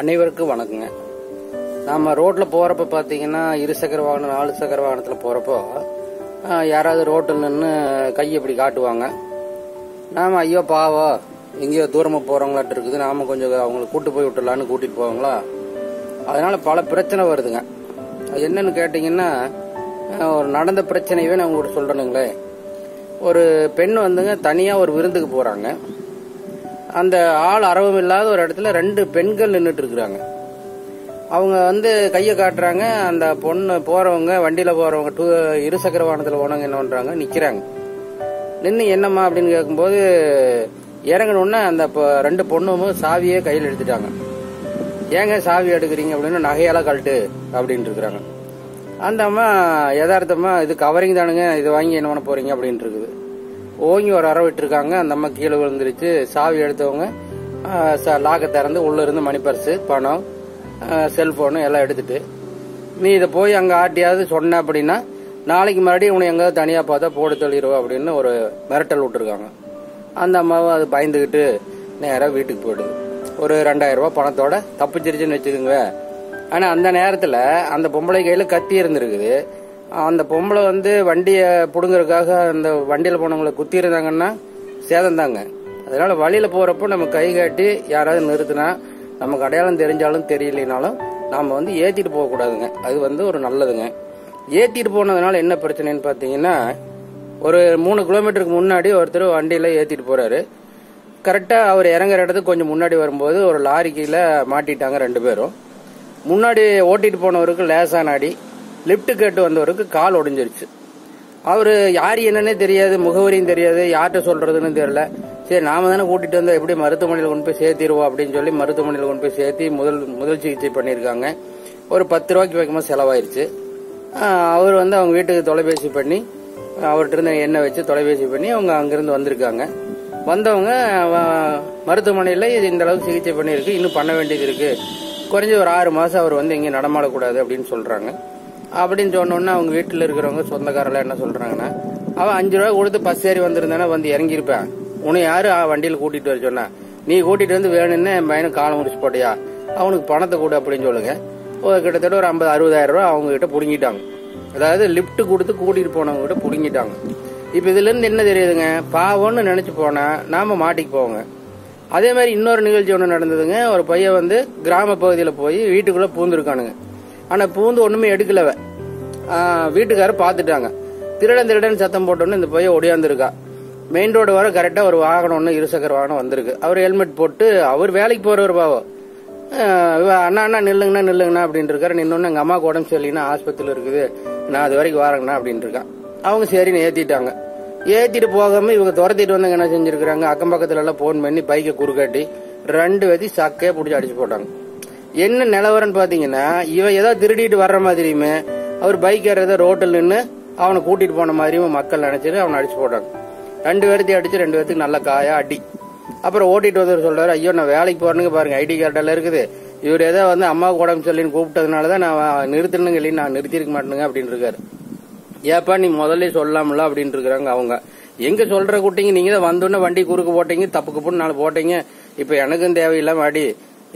அனைவருக்கும் வணக்கங்க. நாம ரோட்ல போறப்ப பாத்தீங்கன்னா இருசக்கர வாகனம் நாலு சக்கர வாகனத்துல போறப்போ யாராவது ரோட்டில் நின்று கை இப்படி காட்டுவாங்க. நாம ஐயோ பாவம் எங்கேயோ தூரமா போறவங்களாட்டு இருக்குது. நாம கொஞ்சம் அவங்களை கூட்டு போய் விட்டுலான்னு கூட்டிட்டு போவாங்களா? அதனால பல பிரச்சனை வருதுங்க. அது என்னன்னு கேட்டீங்கன்னா ஒரு நடந்த பிரச்சனையவே நான் உங்களுக்கு சொல்றேனுங்களே. ஒரு பெண் வந்துங்க தனியா ஒரு விருந்துக்கு போறாங்க. அந்த ஆள் அரவம் இல்லாத ஒரு இடத்துல ரெண்டு பெண்கள் நின்றுட்டு இருக்கிறாங்க. அவங்க வந்து கையை காட்டுறாங்க. அந்த பொண்ணு போறவங்க வண்டியில போறவங்க டூ இருசக்கர வாகனத்தில் போனவங்க என்ன பண்றாங்க? நிக்கிறாங்க. நின்று என்னம்மா அப்படின்னு கேட்கும்போது இறங்கணுன்னா அந்த ரெண்டு பொண்ணும் சாவியே கையில் எடுத்துட்டாங்க. ஏங்க சாவி எடுக்கிறீங்க அப்படின்னு நகையெல்லாம் கழட்டு அப்படின்ட்டு இருக்கிறாங்க. அந்த அம்மா யதார்த்தமா இது கவரிங் தானுங்க. இது வாங்கி என்ன பண்ண போறீங்க? அப்படின்ட்டு இருக்குது. ஓங்கி ஒரு அற விட்டுருக்காங்க. அந்த அம்மா கீழே விழுந்துருச்சு. சாவி எடுத்தவங்க லாக்கை திறந்து உள்ள இருந்து மணி பர்ஸு பணம் செல்போனு எல்லாம் எடுத்துட்டு. நீ இதை போய் அங்கே ஆட்டியாவது சொன்ன அப்படின்னா நாளைக்கு மறுபடியும் உன்னை எங்கேயாவது தனியாக பார்த்தா போட்டு தள்ளிடுவோம் அப்படின்னு ஒரு மிரட்டல் விட்டுருக்காங்க. அந்த அம்மாவும் அது பயந்துக்கிட்டு நேராக வீட்டுக்கு போயிடுது. ஒரு ரெண்டாயிரம் ரூபா பணத்தோட தப்பிச்சிருச்சுன்னு வச்சுக்கோங்க. ஆனால் அந்த நேரத்தில் அந்த பொம்பளை கையில் கத்தி இருந்திருக்குது. அந்த பொம்பளை வந்து வண்டியை பிடுங்குறதுக்காக அந்த வண்டியில் போனவங்களை குத்திருந்தாங்கன்னா சேதம் தாங்க. அதனால வழியில போறப்போ நம்ம கை காட்டி யாராவது நிறுத்தினா நமக்கு அடையாளம் தெரிஞ்சாலும் தெரியலைனாலும் நாம வந்து ஏத்திட்டு போக கூடாதுங்க. அது வந்து ஒரு நல்லதுங்க. ஏத்திட்டு போனதுனால என்ன பிரச்சனைன்னு பாத்தீங்கன்னா ஒரு மூணு கிலோமீட்டருக்கு முன்னாடி ஒருத்தர் வண்டியில ஏத்திட்டு போறாரு. கரெக்டா அவர் இறங்குற இடத்துக்கு கொஞ்சம் முன்னாடி வரும்போது ஒரு லாரி கீழே மாட்டிட்டாங்க ரெண்டு பேரும். முன்னாடி ஓட்டிட்டு போனவருக்கு லேசான அடி. லிஃப்ட் கேட்டு வந்தவருக்கு கால் ஒடிஞ்சிருச்சு. அவர் யார் என்னன்னே தெரியாது முகவரியும் தெரியாது யார்கிட்ட சொல்றதுன்னு தெரியல. சரி நாம தானே கூட்டிட்டு வந்தா எப்படி மருத்துவமனையில் கொண்டு போய் சேர்த்திருவோம் அப்படின்னு சொல்லி மருத்துவமனையில் கொண்டு போய் சேர்த்தி முதல் முதல் சிகிச்சை பண்ணியிருக்காங்க. ஒரு பத்து ரூபாய்க்கு வைக்கும்போது செலவாயிருச்சு. அவர் வந்து அவங்க வீட்டுக்கு தொலைபேசி பண்ணி அவர்கிட்ட இருந்த எண்ணெய் வச்சு தொலைபேசி பண்ணி அவங்க அங்கிருந்து வந்திருக்காங்க. வந்தவங்க மருத்துவமனையில் இது இந்த அளவுக்கு சிகிச்சை பண்ணியிருக்கு இன்னும் பண்ண வேண்டியது இருக்கு. குறைஞ்ச ஒரு ஆறு மாசம் அவர் வந்து எங்கேயும் நடமாடக்கூடாது அப்படின்னு சொல்றாங்க. அப்படின்னு சொன்னோன்னே அவங்க வீட்டில் இருக்கிறவங்க சொந்தக்காரெல்லாம் என்ன சொல்றாங்கன்னா அவன் அஞ்சு ரூபா கொடுத்து பஸ் ஏறி வந்திருந்தானே வந்து இறங்கியிருப்பேன். உன்னை யாரு ஆ, வண்டியில் கூட்டிட்டு வர சொன்னா? நீ கூட்டிட்டு வந்து வேணும்னு என் பையனுக்கு காலம் முடிச்சு போட்டியா? அவனுக்கு பணத்தை கொடு அப்படின்னு சொல்லுங்க. ஒரு கிட்டத்தட்ட ஒரு ஐம்பது அறுபதாயிரம் ரூபா அவங்க கிட்ட புடுங்கிட்டாங்க. அதாவது லிஃப்ட் கொடுத்து கூட்டிட்டு போனவங்க கிட்ட புடுங்கிட்டாங்க. இப்ப இதுல இருந்து என்ன தெரியுதுங்க? பாவம்னு நினைச்சு போனா நாம மாட்டிக்கு போவோங்க. அதே மாதிரி இன்னொரு நிகழ்ச்சி ஒன்று நடந்ததுங்க. ஒரு பையன் வந்து கிராம பகுதியில் போய் வீட்டுக்குள்ள பூந்துருக்கானுங்க. ஆனா பூந்து ஒண்ணுமே எடுக்கலவ. வீட்டுக்காரர் பார்த்துட்டாங்க திருடன் திருடன் சத்தம் போட்டோன்னு இந்த பையன் ஒடியாந்துருக்கா. மெயின் ரோடு வர கரெக்டா ஒரு வாகனம் ஒன்று இருசக்கர வாகனம் வந்திருக்கு. அவர் ஹெல்மெட் போட்டு அவர் வேலைக்கு போறவர் பாவம். அண்ணா அண்ணா நில்லுங்கண்ணா நில்லுங்கண்ணா அப்படின்னு இருக்காரு நின்னொன்னு எங்க அம்மாவுக்கு உடம்பு சரியில்லைன்னா ஆஸ்பத்திரியில் இருக்குது. நான் அது வரைக்கும் வரேங்கண்ணா அப்படின்னு இருக்கான் அவங்க சரின்னு ஏத்திட்டாங்க. ஏத்திட்டு போகாம இவங்க துரத்திட்டு வந்தாங்க என்ன செஞ்சிருக்காங்க அக்கம் பக்கத்துல எல்லாம் போன் பண்ணி பைக்கை குறுக்காட்டி ரெண்டு பேத்தி சக்கையே பிடிச்சி அடிச்சு போட்டாங்க. என்ன நிலவரம்னு பாத்தீங்கன்னா இவன் ஏதோ திருடிட்டு வர்ற மாதிரியுமே அவர் பைக் ஏறத ரோட்டில் நின்று அவனை கூட்டிட்டு போன மாதிரியும் மக்கள் நினைச்சிட்டு அவனை அடிச்சு போட்டாங்க. ரெண்டு பேர்த்தையும் அடிச்சு ரெண்டு பேர்த்துக்கு நல்ல காயா அடி. அப்புறம் ஓட்டிட்டு வந்து சொல்றாரு ஐயோ நான் வேலைக்கு போறேனுங்க பாருங்க ஐடி கார்டெல்லாம் இருக்குது. இவர் ஏதோ வந்து அம்மாவுக்கு உடம்பு சொல்லின்னு கூப்பிட்டதுனால தான் நான் நிறுத்தணுங்க இல்லைன்னு நான் நிறுத்திருக்க மாட்டேங்க அப்படின்னு இருக்காரு. ஏப்பா நீ முதல்ல சொல்லாமல? அப்படின்னு இருக்கிறாங்க அவங்க. எங்க சொல்ற குட்டிங்க நீங்க தான் வந்தோடனே வண்டி குறுக்கு போட்டீங்க தப்புக்கு போட்டு நாலு போட்டீங்க. இப்ப எனக்கும் தேவையில்லாம அடி.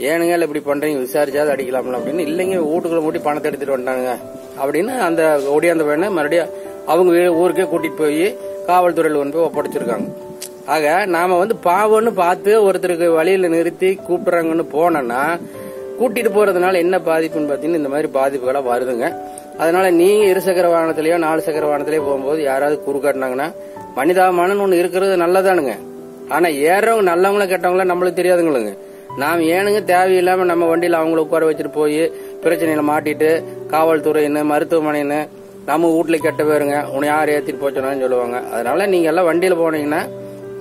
ஏனுங்க இல்லை இப்படி பண்றீங்க விசாரிச்சாது அடிக்கலாம்ல அப்படின்னு. இல்லைங்க வீட்டுக்குள்ள மூட்டி பணத்தை எடுத்துட்டு வந்துட்டாங்க அப்படின்னு அந்த ஒடியாந்த பையனை மறுபடியும் அவங்க ஊருக்கே கூட்டிட்டு போய் காவல்துறையில கொண்டு போய் ஒப்படைச்சிருக்காங்க. ஆக நாம வந்து பாவம்னு பார்த்து ஒருத்தருக்கு வழியில நிறுத்தி கூப்பிடுறாங்கன்னு போனோம்னா கூட்டிட்டு போறதுனால என்ன பாதிப்புன்னு பாத்தீங்கன்னா இந்த மாதிரி பாதிப்புகளா வருதுங்க. அதனால நீங்க இருசக்கர வாகனத்திலயோ நாலு சக்கர வாகனத்திலயோ போகும்போது யாராவது குறுக்காட்டினாங்கன்னா மனிதாபமானன்னு ஒன்று இருக்கிறது நல்லதானுங்க. ஆனா ஏறவங்க நல்லவங்கள கெட்டவங்கள நம்மளுக்கு தெரியாதுங்களுங்க நாம் ஏனுங்க தேவையில்லாம நம்ம வண்டியில அவங்கள உட்கார வச்சுட்டு போய் பிரச்சனையில மாட்டிட்டு காவல்துறைன்னு மருத்துவமனைன்னு நம்ம வீட்டுல கெட்ட பேருங்க. உன்னை யார் ஏத்திட்டு போச்சோன்னு சொல்லுவாங்க. அதனால நீங்க எல்லாம் வண்டியில போனீங்கன்னா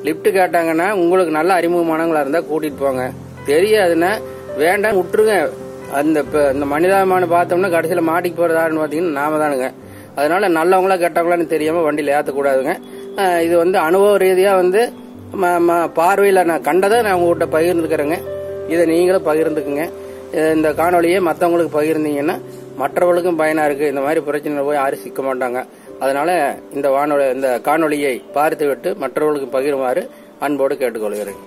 லிப்ட் கேட்டாங்கன்னா உங்களுக்கு நல்ல அறிமுகமானவங்களா இருந்தா கூட்டிட்டு போங்க. தெரியாதுன்னா வேண்டாம் விட்டுருங்க. அந்த இப்போ இந்த மனிதாபிமானம் பார்த்தோம்னா கடைசியில மாட்டிக்கு போறது பார்த்தீங்கன்னா பாத்தீங்கன்னா நாம தானுங்க. அதனால நல்லவங்களா கெட்டவங்களான்னு தெரியாம வண்டியில ஏற்றக்கூடாதுங்க இது வந்து அனுபவ ரீதியா வந்து ம- ம- பார்வையில நான் கண்டதை நான் உங்ககிட்ட பகிர்ந்துருக்கிறேங்க இதை நீங்களும் பகிர்ந்துக்குங்க. இந்த காணொலியை மற்றவங்களுக்கு பகிர்ந்தீங்கன்னா மற்றவர்களுக்கும் பயனா இருக்கு. இந்த மாதிரி பிரச்சனை போய் யாரும் சிக்க மாட்டாங்க. அதனால இந்த வானொலி இந்த காணொளியை பார்த்துவிட்டு மற்றவர்களுக்கு பகிருமாறு அன்போடு கேட்டுக்கொள்கிறேன்.